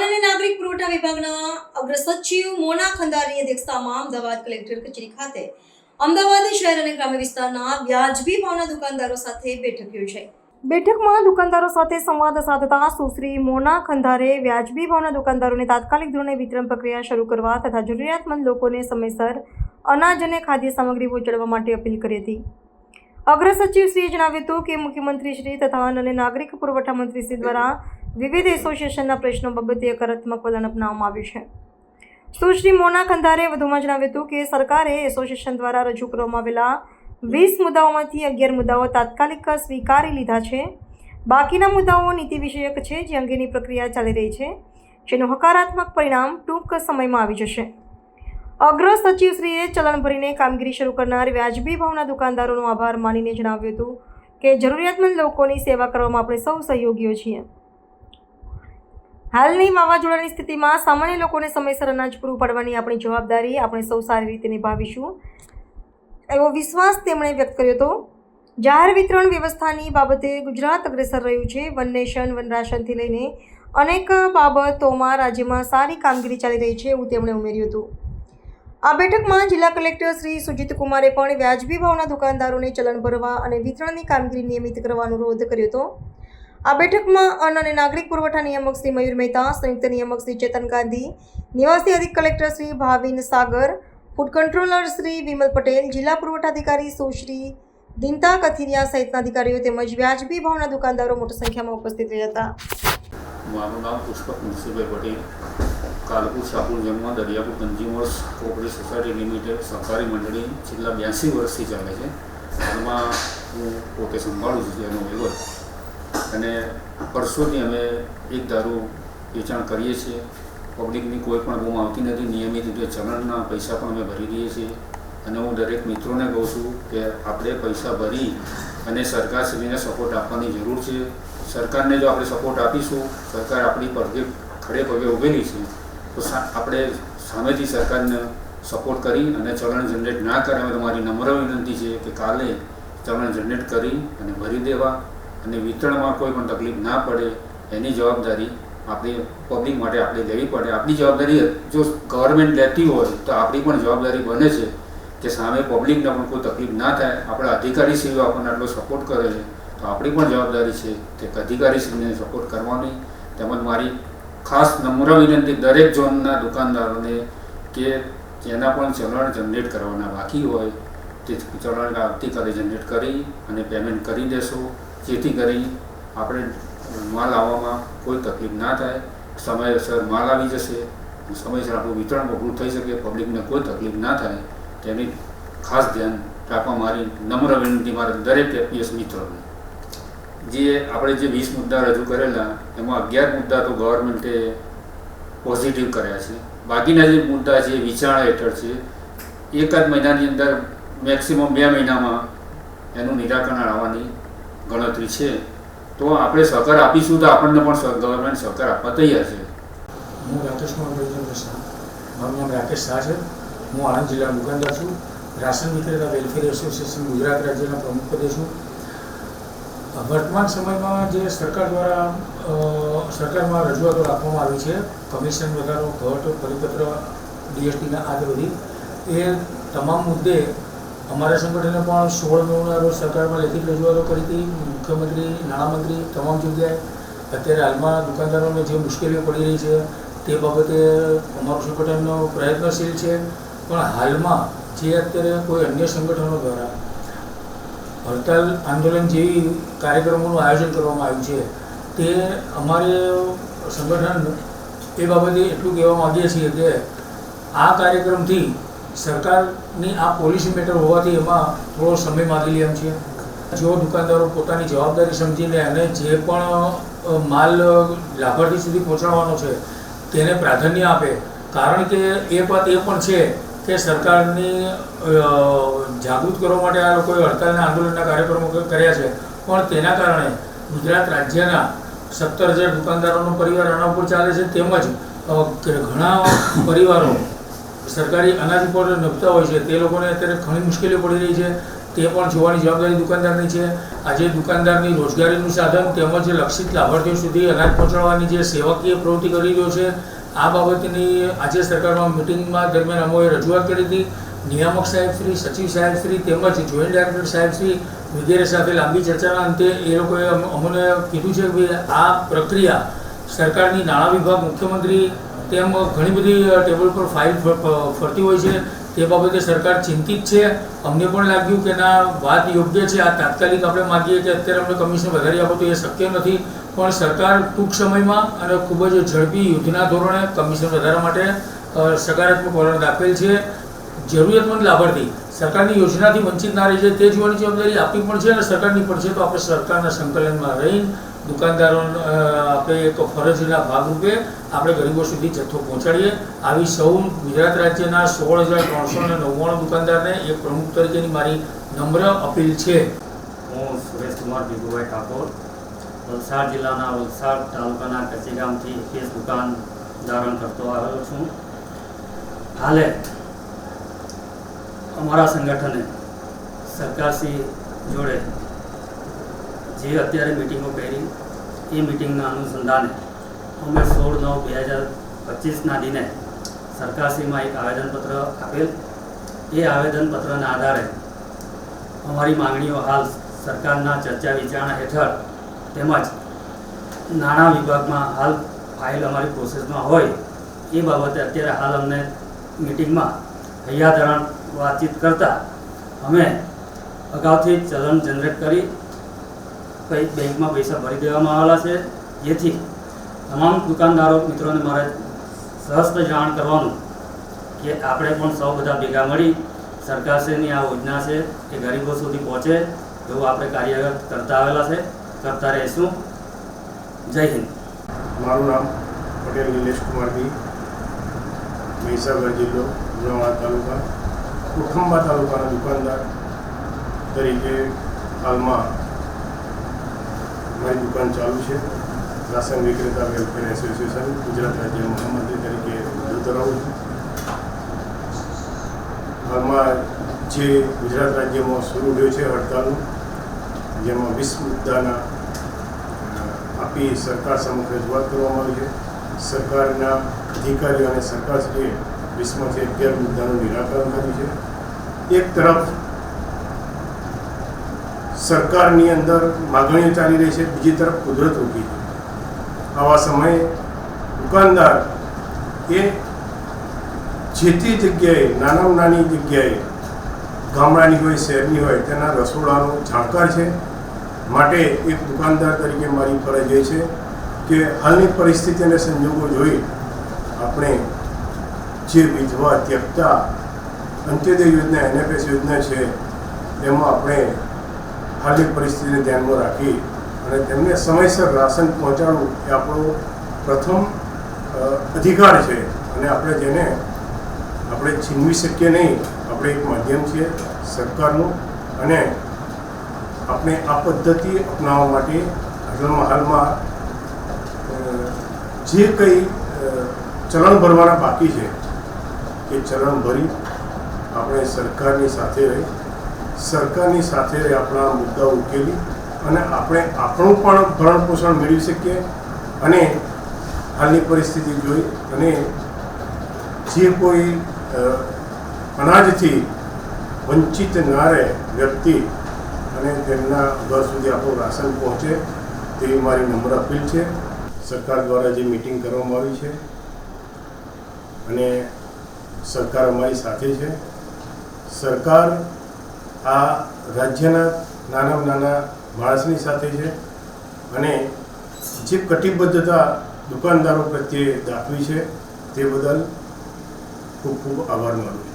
અન્ન અને નાગરિક પુરવઠા વિભાગના અગ્ર સચિવ મોના ખંદારીની અધ્યક્ષતામાં અમદાવાદ કલેક્ટર કચેરી ખાતે. અમદાવાદ શહેર અને ગ્રામ્ય વિસ્તારના વ્યાજબી ભાવના દુકાનદારો સાથે બેઠક યોજાઈ. બેઠકમાં દુકાનદારો સાથે સંવાદ સાધતા સુશ્રી મોના ખંધારે વ્યાજબી ભાવના દુકાનદારોને તાત્કાલિક ધોરણે વિતરણ પ્રક્રિયા શરૂ કરવા તથા જરૂરિયાતમંદ લોકોને સમયસર અનાજ અને ખાદ્ય સામગ્રી પહોંચાડવા માટે અપીલ કરી હતી. અગ્ર સચિવશ્રીએ જણાવ્યું હતું કે મુખ્યમંત્રી શ્રી તથા અન્ન અને નાગરિક પુરવઠા મંત્રીશ્રી દ્વારા વિવિધ એસોસિએશનના પ્રશ્નો બાબતે હકારાત્મક વલણ અપનાવવામાં આવ્યું છે. સુશ્રી મોના ખંધારે વધુમાં જણાવ્યું હતું કે, સરકારે એસોસિએશન દ્વારા રજૂ કરવામાં આવેલા વીસ મુદ્દાઓમાંથી અગિયાર મુદ્દાઓ તાત્કાલિક સ્વીકારી લીધા છે. બાકીના મુદ્દાઓ નીતિ વિષયક છે જે અંગેની પ્રક્રિયા ચાલી રહી છે, જેનું હકારાત્મક પરિણામ ટૂંક સમયમાં આવી જશે. અગ્ર સચિવશ્રીએ ચલણ ભરીને કામગીરી શરૂ કરનાર વ્યાજબી ભાવના દુકાનદારોનો આભાર માનીને જણાવ્યું હતું કે, જરૂરિયાતમંદ લોકોની સેવા કરવામાં આપણે સૌ સહયોગીઓ છીએ. હાલની વાવાઝોડાની સ્થિતિમાં સામાન્ય લોકોને સમયસર અનાજ પૂરું પાડવાની આપણી જવાબદારી આપણે સૌ સારી રીતે નિભાવીશું. એવો વિશ્વાસ તેમણે વ્યક્ત કર્યો હતો. જાહેર વિતરણ વ્યવસ્થાની બાબતે ગુજરાત અગ્રેસર રહ્યું છે. વન નેશન, વન રાશનથી લઈને અનેક બાબતોમાં રાજ્યમાં સારી કામગીરી ચાલી રહી છે એવું તેમણે ઉમેર્યું હતું. આ બેઠકમાં જિલ્લા કલેક્ટર શ્રી સુજીત કુમારે પણ વ્યાજબી ભાવના દુકાનદારોને ચલણ ભરવા અને વિતરણની કામગીરી નિયમિત કરવા અનુરોધ કર્યો હતો. આ બેઠકમાં અન્ન અને નાગરિક પુરવઠા નિયામક શ્રી મયુર મહેતા, સંયુક્ત નિયામક શ્રી ચેતન ગાંધી, નિવાસી અધિક collector Shri Bhavin Sagar, food controller Shri Vimal Patel, જિલ્લા પુરવઠા અધિકારી સુશ્રી દિનતા કથિરિયા સહિતના અધિકારીઓ તેમજ વ્યાજબી ભાવના દુકાનદારો મોટી સંખ્યામાં ઉપસ્થિત રહ્યા હતા. મારું નામ પુષ્પક મુનસીભાઈ પટેલ, કાલપુર શાહપુર જંગમાં Dariyapur consumers cooperative society limited સહકારી મંડળી છેલ્લા બ્યાસી વર્ષથી ચાલે છે. હાલમાં હું પોતે સંભાળું છું એનો વહીવટ અને વર્ષોથી અમે એક દારૂ વેચાણ કરીએ છીએ. પબ્લિકની કોઈ પણ બૂમ આવતી નથી. નિયમિત રીતે ચલણના પૈસા પણ અમે ભરી દઈએ છીએ. અને હું દરેક મિત્રોને કહું છું કે આપણે પૈસા ભરી અને સરકારશ્રીને સપોર્ટ આપવાની જરૂર છે. સરકારને જો આપણે સપોર્ટ આપીશું, સરકાર આપણી પગે ખડે પગે ઊભેલી છે, તો આપણે સામેથી સરકારને સપોર્ટ કરી અને ચલણ જનરેટ ના કરે તો મારી નમ્ર વિનંતી છે કે કાલે ચલણ જનરેટ કરી અને ભરી દેવા. અને વિતરણમાં કોઈ પણ તકલીફ ના પડે, એની જવાબદારી આપણે પબ્લિક માટે આપણે લેવી પડે. આપણી જવાબદારી જો ગવર્મેન્ટ લેતી હોય, તો આપણી પણ જવાબદારી બને છે કે સામે પબ્લિકને પણ કોઈ તકલીફ ના થાય. આપણા અધિકારીશ્રીઓ આપણને આટલો સપોર્ટ કરે છે, તો આપણી પણ જવાબદારી છે કે અધિકારીશ્રીને સપોર્ટ કરવાની. તેમજ મારી ખાસ નમ્ર વિનંતી દરેક ઝોનના દુકાનદારોને કે જેના પણ ચલણ જનરેટ કરવાના બાકી હોય, તે ચલણ આવતીકાલે જનરેટ કરી અને પેમેન્ટ કરી દેશો. જેથી કરી આપણે માલ આવવામાં કોઈ તકલીફ ના થાય, સમયસર માલ આવી જશે, સમયસર આપણું વિતરણ પૂરું થઈ શકે, પબ્લિકને કોઈ તકલીફ ના થાય, તેની ખાસ ધ્યાન રાખવા મારી નમ્ર વિનંતી મારા દરેક એપીએસ મિત્રોને. જે આપણે જે વીસ મુદ્દા રજૂ કરેલા, એમાં અગિયાર મુદ્દા તો ગવર્મેન્ટે પોઝિટિવ કર્યા છે. બાકીના જે મુદ્દા છે, વિચારણા હેઠળ છે એકાદ મહિનાની અંદર મેક્સિમમ બે મહિનામાં એનું નિરાકરણ આવવાની ગણતરી છે. તો આપણે સહકાર આપીશું તો આપણને પણ ગવર્મેન્ટ સહકાર આપવા તૈયાર છે. હું રાકેશ શાહ મારું નામ રાકેશ શાહ છે. હું આણંદ જિલ્લા દુકાનદાર છું. રાશન વિક્રેતા વેલફેર એસોસિએશન ગુજરાત રાજ્યના પ્રમુખ પદે છું. વર્તમાન સમયમાં જે સરકાર દ્વારા સરકારમાં રજૂઆતો રાખવામાં આવી છે, કમિશન વધારો ઘટ, પરિપત્ર, ડીએસટીના આદિ બધી, એ તમામ મુદ્દે અમારા સંગઠને પણ સોળ નવના રોજ સરકારમાં લેખિત રજૂઆતો કરી હતી. મુખ્યમંત્રી, નાણામંત્રી, તમામ જગ્યાએ અત્યારે હાલમાં દુકાનદારોને જે મુશ્કેલીઓ પડી રહી છે તે બાબતે અમારું સંગઠનનો પ્રયત્નશીલ છે. પણ હાલમાં જે અત્યારે કોઈ અન્ય સંગઠનો દ્વારા હડતાલ આંદોલન જેવી કાર્યક્રમોનું આયોજન કરવામાં આવ્યું છે, તે અમારે સંગઠન એ બાબતે એટલું કહેવા માગીએ છીએ કે આ કાર્યક્રમથી સરકારની આ પોલિસી મેટર હોવાથી એમાં થોડો સમય માગી લે એમ છે જો દુકાનદારો પોતાની જવાબદારી સમજીને અને જે પણ માલ લાભાર્થી સુધી પહોંચાડવાનો છે, તેને પ્રાધાન્ય આપે. કારણ કે એ વાત એ પણ છે કે સરકારની જાગૃત કરવા માટે આ લોકોએ હડતાલના આંદોલનના કાર્યક્રમો કર્યા છે. પણ તેના કારણે ગુજરાત રાજ્યના સત્તર હજાર દુકાનદારોનો પરિવાર આના ઉપર ચાલે છે. તેમજ ઘણા પરિવારો સરકારી અનાજ ઉપર નભતા હોય છે, તે લોકોને અત્યારે ઘણી મુશ્કેલીઓ પડી રહી છે. તે પણ જોવાની જવાબદારી દુકાનદારની છે. આજે દુકાનદારની રોજગારીનું સાધન તેમજ લક્ષિત લાભાર્થીઓ સુધી અનાજ પહોંચાડવાની જે સેવાકીય પ્રવૃત્તિ કરી રહ્યો છે, આ બાબતની આજે સરકારમાં મિટિંગમાં દરમિયાન અમોએ રજૂઆત કરી હતી. નિયામક સાહેબ શ્રી, સચિવ સાહેબ શ્રી તેમજ જોઈન્ટ ડાયરેક્ટર સાહેબ શ્રી વગેરે સાથે લાંબી ચર્ચાના અંતે એ લોકોએ અમ- અમને કીધું છે કે આ પ્રક્રિયા સરકારની નાણાં વિભાગ મુખ્યમંત્રી તેમ ઘણી બધી ટેબલ પર ફાઇલ ફરતી હોય છે. તે બાબતે સરકાર ચિંતિત છે. અમને પણ લાગ્યું કે ના, વાત યોગ્ય છે. આ તાત્કાલિક આપણે માગીએ કે અત્યારે અમને કમિશન વધારી આપો તો એ શક્ય નથી. પણ સરકાર ટૂંક સમયમાં અને ખૂબ જ ઝડપી યુદ્ધના ધોરણે કમિશન વધારવા માટે સકારાત્મક વલણ દાખવેલ છે. જરૂરિયાતમંદ લાભાર્થી સરકારની યોજનાથી વંચિત ના રહી જાય તે જોવાની જવાબદારી આપણી પણ છે અને સરકારની પણ છે. તો આપણે સરકારના સંકલનમાં રહી દુકાનદારો આપણે એક ફરજના ભાગરૂપે આપણે ગરીબો સુધી જથ્થો પહોંચાડીએ. આવી સૌ ગુજરાત રાજ્યના સોળ હજાર ત્રણસો ને નવ્વાણું દુકાનદારને એક પ્રમુખ તરીકેની મારી નમ્ર અપીલ છે. હું સુરેશકુમાર ભીગુભાઈ ઠાકોર, વલસાડ જિલ્લાના વલસાડ તાલુકાના કચ્છી ગામથી કેસ દુકાન ધારણ કરતો આવેલો છું. હાલે, અમારા સંગઠને સરકારશ્રી જોડે જે અત્યારે મિટિંગો કરી, એ મિટિંગના અનુસંધાને અમે સોળ નવ બે હજાર પચીસના દિને સરકારશ્રીમાં એક આવેદનપત્ર આપેલ. એ આવેદનપત્રના આધારે અમારી માંગણીઓ હાલ સરકારના ચર્ચા વિચારણા હેઠળ તેમજ નાણાં વિભાગમાં હાલ ફાઇલ અમારી પ્રોસેસમાં હોય એ બાબતે અત્યારે હાલ અમને મિટિંગમાં હૈયાધરણ વાતચીત કરતાં અમે અગાઉથી ચલણ જનરેટ કરી કંઈક બેંકમાં પૈસા ભરી દેવામાં આવેલા છે. જેથી તમામ દુકાનદારો, મિત્રોને મારે સહસ્ત જાણ કરવાનું કે આપણે પણ સૌ બધા ભેગા મળી સરકારશ્રીની આ યોજના છે એ ગરીબો સુધી પહોંચે એવું આપણે કાર્ય કરતા આવેલા છે, કરતા રહીશું. જય હિન્દ. મારું નામ પટેલ નિલેશ કુમારજી મહીસાગર જિલ્લો જવાહર તાલુકા કુઠંબા તાલુકાના દુકાનદાર તરીકે હાલમાં મારી દુકાન ચાલુ છે. રાશન વિક્રેતા વેલફેર એસોસિએશન, ગુજરાત રાજ્ય મહામંત્રી તરીકે રજૂ ધરાવું હાલમાં જે ગુજરાત રાજ્યમાં શરૂ થયું છે હડતાલનું, જેમાં વીસ મુદ્દાના આપી સરકાર સમક્ષ રજૂઆત કરવામાં આવી છે. સરકારના અધિકારીઓ અને સરકારશ્રીએ વીસમાંથી અગિયાર મુદ્દાનું નિરાકરણ કર્યું છે. એક તરફ સરકારની અંદર માગણીઓ ચાલી રહી છે, બીજી તરફ કુદરત ઊભી છે. આવા સમયે દુકાનદાર એ જે તે જગ્યાએ, નાનામાં નાની જગ્યાએ, ગામડાની હોય, શહેરની હોય, તેના રસોડાનો જાણકાર છે. માટે એક દુકાનદાર તરીકે મારી ફરજ એ છે કે હાલની પરિસ્થિતિ અને સંજોગો જોઈ આપણે જે વિધવા, ત્યક્તા, અંત્યોદય યોજના, એનએફએસ યોજના છે, એમાં આપણે હાલની પરિસ્થિતિને ધ્યાનમાં રાખી અને તેમને સમયસર રાશન પહોંચાડવું એ આપણો પ્રથમ અધિકાર છે. અને આપણે જેને, આપણે છીનવી શકીએ નહીં, આપણે એક માધ્યમ છીએ સરકારનું. અને આપણે આ પદ્ધતિ અપનાવવા માટે હાલમાં હાલમાં જે કંઈ ચલણ ભરવાના બાકી છે, એ ચલણ ભરી આપણે સરકારની સાથે રહી. સરકારની સાથે રહી આપણા મુદ્દાઓ ઉકેલી અને આપણે આપણું પણ ભરણ પોષણ મેળવી શકીએ અને હાલની પરિસ્થિતિ જોઈ અને જે કોઈ અનાજથી વંચિત ના રહે વ્યક્તિ અને તેમના ઘર સુધી આપણું રાશન પહોંચે, તેવી મારી નમ્ર અપીલ છે. સરકાર દ્વારા જે મિટિંગ કરવામાં આવી છે અને સરકાર અમારી સાથે છે. સરકાર આ રાજ્યના નાના નાના માણસની સાથે છે. અને જે કટિબદ્ધતા દુકાનદારો પ્રત્યે દાખવી છે તે બદલ ખૂબ ખૂબ આભાર માનું છું.